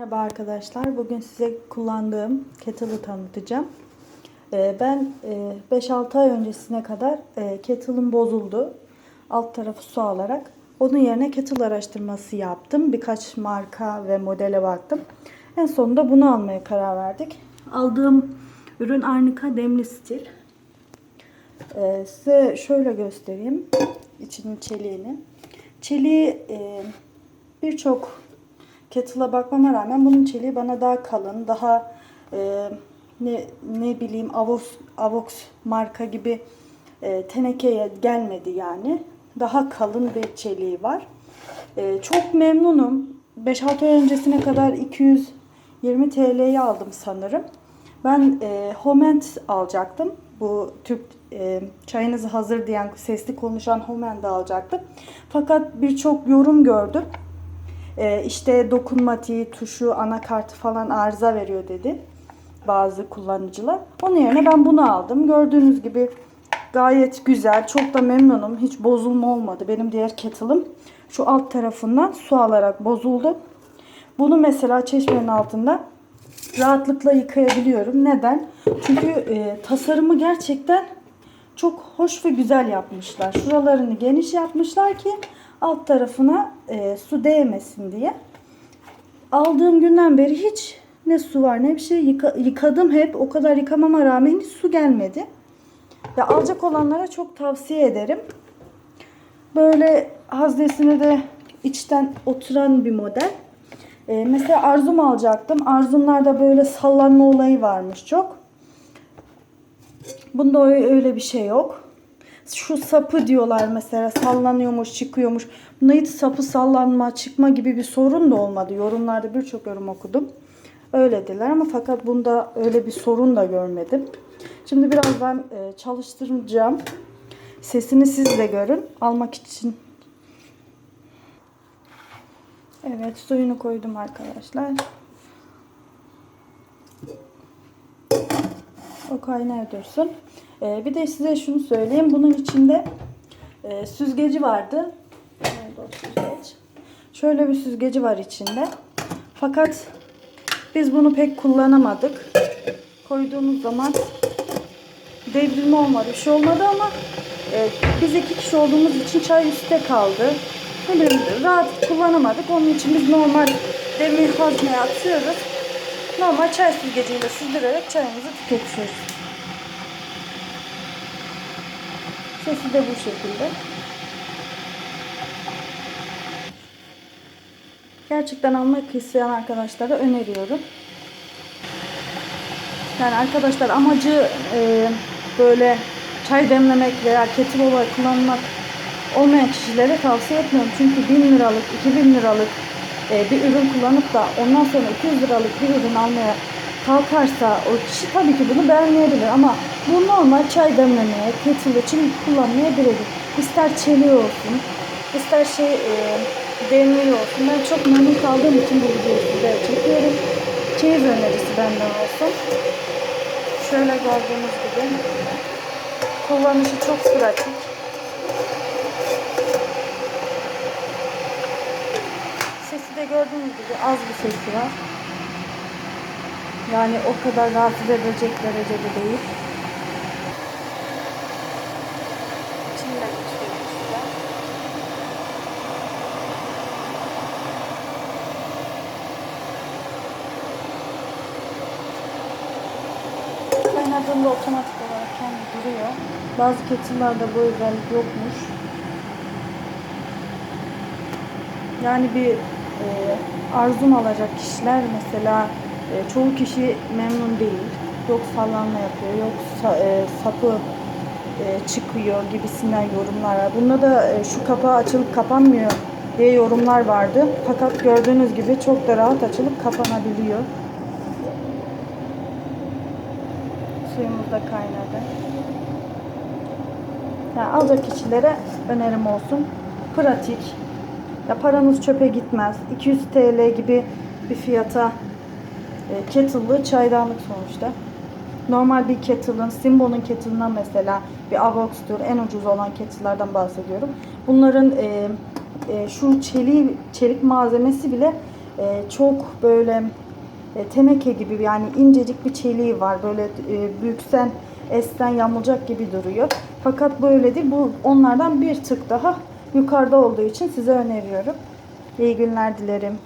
Merhaba arkadaşlar. Bugün size kullandığım kettle'ı tanıtacağım. Ee, Ben e, 5-6 ay öncesine kadar e, kettle'ım bozuldu. Alt tarafı su alarak. Onun yerine kettle araştırması yaptım. Birkaç marka ve modele baktım. En sonunda bunu almaya karar verdik. Aldığım ürün Arnica demli stil. Ee, size şöyle göstereyim içinin çeliğini. Çeliği e, birçok kettle'a bakmama rağmen bunun çeliği bana daha kalın, daha e, ne ne bileyim Avox, Avox marka gibi e, tenekeye gelmedi yani. Daha kalın bir çeliği var. E, çok memnunum. 5-6 ay öncesine kadar 220 TL'ye aldım sanırım. Ben e, Homent alacaktım. Bu Türk e, çayınızı hazır diyen sesli konuşan Homent'i alacaktım. Fakat birçok yorum gördüm. E, işte dokunmatiği, tuşu, anakartı falan arıza veriyor dedi bazı kullanıcılar. Onun yerine ben bunu aldım. Gördüğünüz gibi gayet güzel. Çok da memnunum. Hiç bozulma olmadı. Benim diğer kettle'ım şu alt tarafından su alarak bozuldu. Bunu mesela çeşmenin altında rahatlıkla yıkayabiliyorum. Neden? Çünkü e, tasarımı gerçekten çok hoş ve güzel yapmışlar. Şuralarını geniş yapmışlar ki alt tarafına e, su değmesin diye. Aldığım günden beri hiç ne su var ne bir şey Yıka- yıkadım hep. O kadar yıkamama rağmen hiç su gelmedi. Ya alacak olanlara çok tavsiye ederim. Böyle haznesine de içten oturan bir model. Ee, mesela Arzum alacaktım. Arzumlarda böyle sallanma olayı varmış çok. Bunda öyle bir şey yok. Şu sapı diyorlar mesela sallanıyormuş, çıkıyormuş. Bunda hiç sapı sallanma, çıkma gibi bir sorun da olmadı. Yorumlarda birçok yorum okudum. Öyle dediler ama fakat bunda öyle bir sorun da görmedim. Şimdi birazdan e, çalıştıracağım. Sesini siz de görün. Almak için. Evet suyunu koydum arkadaşlar. O kaynaya dursun. Ee, bir de size şunu söyleyeyim. Bunun içinde e, süzgeci vardı. Süzgeç? Şöyle bir süzgeci var içinde. Fakat biz bunu pek kullanamadık. Koyduğumuz zaman devrilme olmadı. Bir şey olmadı ama e, biz iki kişi olduğumuz için çay üstte kaldı. Ne rahat kullanamadık. Onun için biz normal demir hazneye atıyoruz. Normal çay süzgeciyle süzdürerek çayımızı tüketiyoruz. Sesi de bu şekilde. Gerçekten almak isteyen arkadaşlara öneriyorum. Yani arkadaşlar amacı e, böyle çay demlemek veya kettle olarak kullanmak olmayan kişilere tavsiye etmiyorum. Çünkü 1000 liralık, 2000 liralık e, bir ürün kullanıp da ondan sonra 200 liralık bir ürün almaya kalkarsa o kişi tabii ki bunu beğenmeyebilir ama bu normal çay demlemeye, kettle için kullanmayabilir. İster çeliği olsun, ister şey e, demliği olsun. Ben çok memnun kaldığım için bu videoyu size çekiyorum. Çeyiz önerisi benden olsun. Şöyle gördüğünüz gibi kullanışı çok pratik. Sesi de gördüğünüz gibi az bir sesi var. Yani o kadar rahatsız edecek derecede değil. Kaynadığında otomatik olarak kendi duruyor. Bazı kettle'larda bu özellik yokmuş. Yani bir e, arzum alacak kişiler mesela e, çoğu kişi memnun değil. Yok sallanma yapıyor, yok e, sapı e, çıkıyor gibisinden yorumlar var. Bunda da şu kapağı açılıp kapanmıyor diye yorumlar vardı. Fakat gördüğünüz gibi çok da rahat açılıp kapanabiliyor. Suyumuz da kaynadı. Yani alacak kişilere önerim olsun. Pratik. Ya paranız çöpe gitmez. 200 TL gibi bir fiyata e, kettle'lı çaydanlık sonuçta. Normal bir kettle'ın, Simbo'nun kettle'ından mesela bir Avox'tur en ucuz olan kettle'lardan bahsediyorum. Bunların e, e, şu çeliği, çelik malzemesi bile e, çok böyle e, teneke gibi yani incecik bir çeliği var. Böyle e, büksen esten yamulacak gibi duruyor. Fakat böyle değil. Bu onlardan bir tık daha yukarıda olduğu için size öneriyorum. İyi günler dilerim.